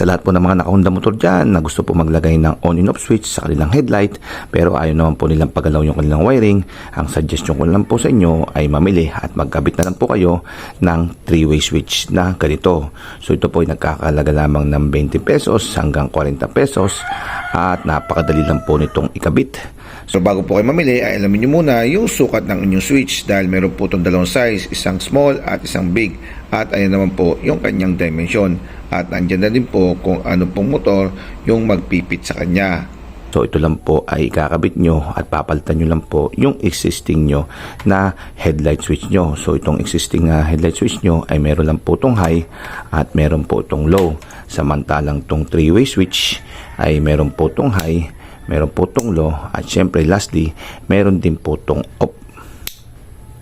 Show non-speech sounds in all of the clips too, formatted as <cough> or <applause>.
Sa lahat po ng mga naka-Honda motor dyan na gusto po maglagay ng on and off switch sa kanilang headlight pero ayaw naman po nilang pagalaw yung kanilang wiring, ang suggestion ko lang po sa inyo ay mamili at magkabit na lang po kayo ng 3-way switch na ganito. So ito po ay nagkakalaga lamang ng 20 pesos hanggang 40 pesos at napakadali lang po nitong ikabit. So bago po kayo mamili, ay alamin nyo muna yung sukat ng inyong switch dahil meron po itong dalawang size, isang small at isang big. At ayan naman po yung kanyang dimension. At andyan na din po kung ano pong motor yung magpipit sa kanya. So ito lang po ay kakabit nyo at papalitan nyo lang po yung existing nyo na headlight switch nyo. So itong existing na headlight switch nyo ay meron lang po itong high at meron po itong low. Samantalang itong 3-way switch ay meron po itong high, meron po itong low at syempre lastly meron din po itong off.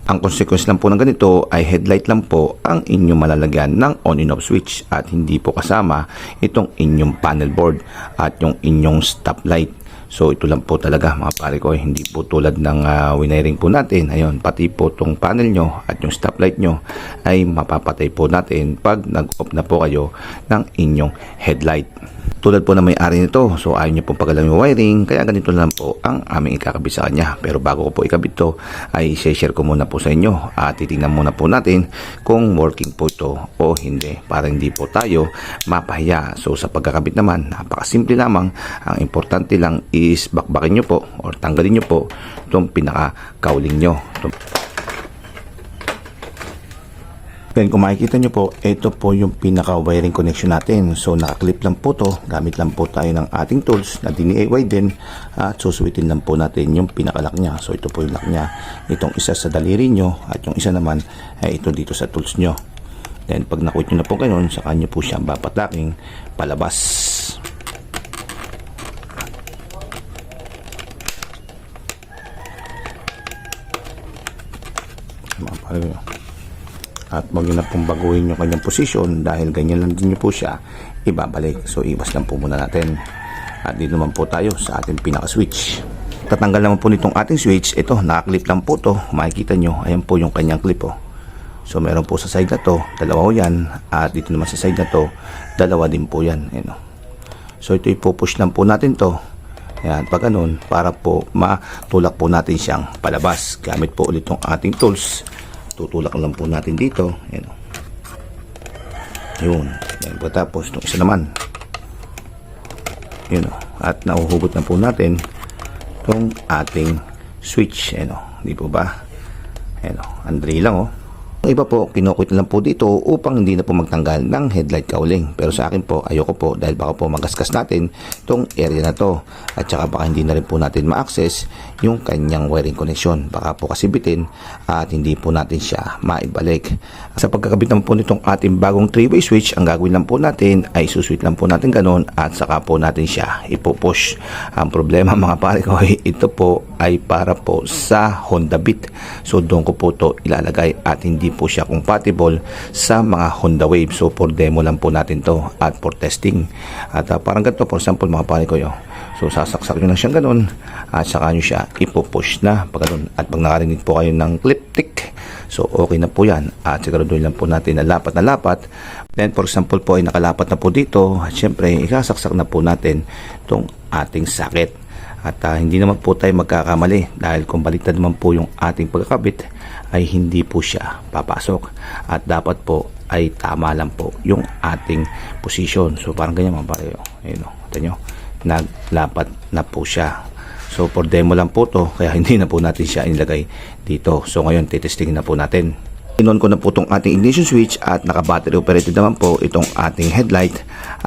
Ang consequence lang po ng ganito ay headlight lang po ang inyong malalagyan ng on and off switch at hindi po kasama itong inyong panel board at yung inyong stop light. So ito lang po talaga mga pare ko, hindi po tulad ng uh, wiring po natin. Ayun, pati po itong panel nyo at yung stop light nyo ay mapapatay po natin pag nag-off na po kayo ng inyong headlight. Tulad po na may-ari nito, so ayaw niya pong pagalaw yung wiring, kaya ganito lang po ang aming ikakabit sa kanya. Pero bago ko po ikabit to, ay share ko muna po sa inyo at titingnan muna po natin kung working po ito o hindi para hindi po tayo mapahiya. So sa pagkakabit naman, napakasimple lamang. Ang importante lang is bakbakin nyo po or tanggalin nyo po itong pinaka-cowling nyo. Itong Then kung makikita nyo po, ito po yung pinaka-wiring connection natin. So nakaklip lang po to, gamit lang po tayo ng ating tools na DIY din at susuwitin lang po natin yung pinaka-lock niya. So ito po yung lock niya. Itong isa sa daliri nyo at yung isa naman ay ito dito sa tools nyo. Then pag nakuit nyo na po ganun, saka nyo po siya papataking palabas. Mga pare, at wag na pong baguhin yung kanyang posisyon dahil ganyan lang din nyo po siya ibabalik. So iwas lang po muna natin. At dito naman po tayo sa ating pinaka-switch. Tatanggal naman po nitong ating switch. Ito, nakaklip lang po to. Makikita nyo, ayan po yung kanyang clip oh. So meron po sa side na to, dalawa ho yan. At dito naman sa side na to, dalawa din po yan. Ayan, oh. So ito ipupush lang po natin to. Ayan, pag ganun, para po matulak po natin siyang palabas. Gamit po ulit itong ating tools tutulak lang po natin dito. Yan o. yun. Yan pagkatapos itong isa naman. Yun o. At nauhugot na po natin itong ating switch. Yan o. Di po ba? Yan o. Andri lang o iba po, kinukit lang po dito upang hindi na po magtanggal ng headlight cowling. Pero sa akin po, ayoko po dahil baka po magasgas natin itong area na to. At saka baka hindi na rin po natin ma-access yung kanyang wiring connection. Baka po kasi bitin at hindi po natin siya maibalik. Sa pagkakabit naman po nitong ating bagong 3-way switch, ang gagawin lang po natin ay suswitch lang po natin ganun at saka po natin siya ipupush. Ang problema <laughs> mga pare ko, ito po ay para po sa Honda Beat. So doon ko po to ilalagay at hindi po siya compatible sa mga Honda Wave. So for demo lang po natin to at for testing. At uh, parang ganito for example mga pare ko yo. So sasaksak nyo lang siyang ganun at saka nyo siya ipupush na pag ganun. At pag nakarinig po kayo ng clip tick, so okay na po yan. At siguraduhin lang po natin na lapat na lapat. Then for example po ay nakalapat na po dito. At syempre ikasaksak na po natin itong ating sakit. At uh, hindi naman po tayo magkakamali dahil kung baliktad naman po yung ating pagkakabit ay hindi po siya papasok. At dapat po ay tama lang po yung ating position. So parang ganyan mga pareho. Ayun o, nyo, naglapat na po siya. So for demo lang po to, kaya <laughs> hindi na po natin siya inilagay dito. So ngayon titestingin na po natin. Inon ko na po itong ating ignition switch at naka-battery operated naman po itong ating headlight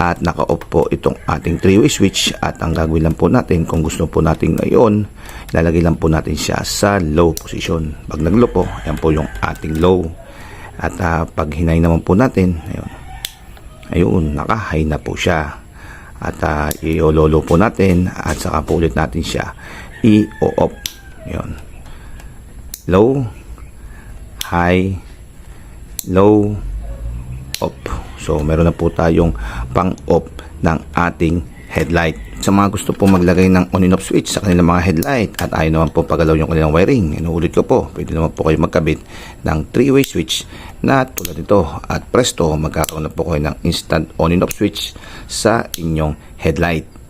at naka-off po itong ating 3-way switch at ang gagawin lang po natin kung gusto po natin ngayon lalagay lang po natin siya sa low position. Pag nag-low po, yan po yung ating low. At uh, pag hinay naman po natin, ayun, ayun naka-high na po siya. At uh, i-lolo po natin at saka po ulit natin siya i-off. Ayun. Low, high, low, off. So, meron na po tayong pang-off ng ating headlight. Sa mga gusto po maglagay ng on and off switch sa kanilang mga headlight at ayaw naman po pagalaw yung kanilang wiring, inuulit ko po, pwede naman po kayo magkabit ng 3-way switch na tulad nito at presto magkakaroon na po kayo ng instant on and off switch sa inyong headlight.